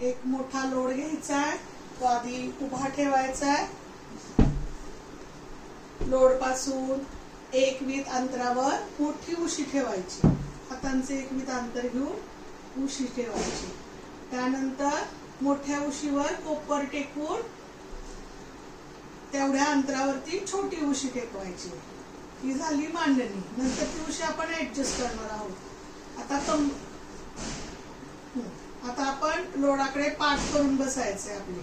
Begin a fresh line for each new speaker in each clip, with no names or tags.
एक मोठा लोड घ्यायचा आहे. तो आधी उभा ठेवायचा आहे. लोडपासून एक वीत अंतरावर मोठी उशी ठेवायची. हातांचे एक वीत अंतर घेऊन उशी ठेवायची. त्यानंतर मोठ्या उशीवर कोपर टेकून तेवढ्या अंतरावरती छोटी उशी टेकवायची. ही झाली मांडणी. नंतर ती उशी आपण ऍडजस्ट करणार आहोत. आता कम आता आपण लोडाकडे पाठ करून बसायचे आपले.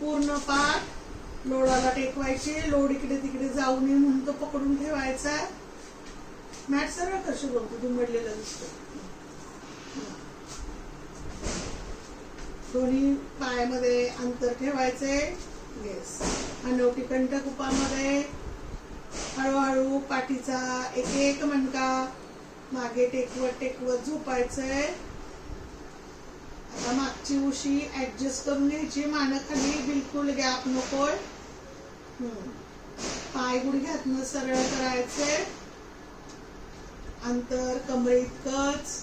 पूर्ण पाठ लोडाला टेकवायची लोड इकडे तिकडे जाऊ नये म्हणून तो पकडून ठेवायचा. मॅट सरळ कशी बोलतो? दुमडलेलं दिसतो. दोन्ही पायामध्ये अंतर ठेवायचे. येस अनवटी कंटक उपामध्ये हळूहळू पाठीचा एक एक मणका मागे टेकवत टेकवत झोपायचंय. मागची उशी ऍडजस्ट करून घ्यायची. मान बिलकुल गॅप नकोय पाय गुडघ्यातनं सरळ करायचे अंतर कमरे इतकंच.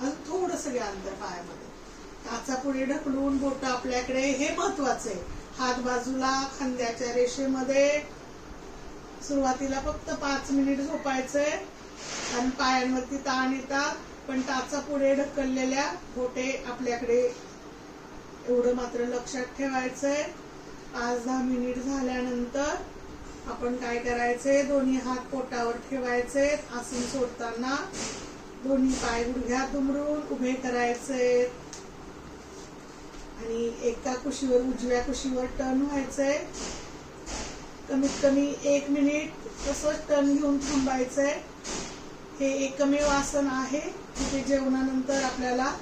आणि थोडस घ्या अंतर पायामध्ये. काचा पुढे ढकलून बोट आपल्याकडे. हे महत्वाचं आहे हात बाजूला खांद्याच्या रेषेमध्ये. सुरुवातीला फक्त पाच मिनिट झोपायचंय. आणि पायांवरती ताण येतात. पण टाचा पुढे ढकललेल्या बोटे आपल्याकडे एवढं मात्र लक्षात ठेवायचंय. पाच दहा मिनिट झाल्यानंतर आपण काय करायचे दोन्ही हात पोटावर ठेवायचे आसन सोडताना दोन्ही पाय गुडघ्यात दुमरून उभे करायचे आणि एका कुशीवर उजव्या कुशीवर टर्न व्हायचंय. कमीत कमी एक मिनिट तसंच टर्न घेऊन थांबायचंय. हे एकमेव आसन आहे. तिथे ते जेवणानंतर आपल्याला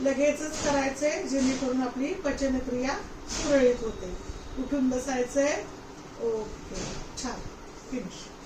लगेचच करायचंय जेणेकरून आपली पचनक्रिया सुरळीत होते. उठून बसायचंय. ओके. छान. फिनिश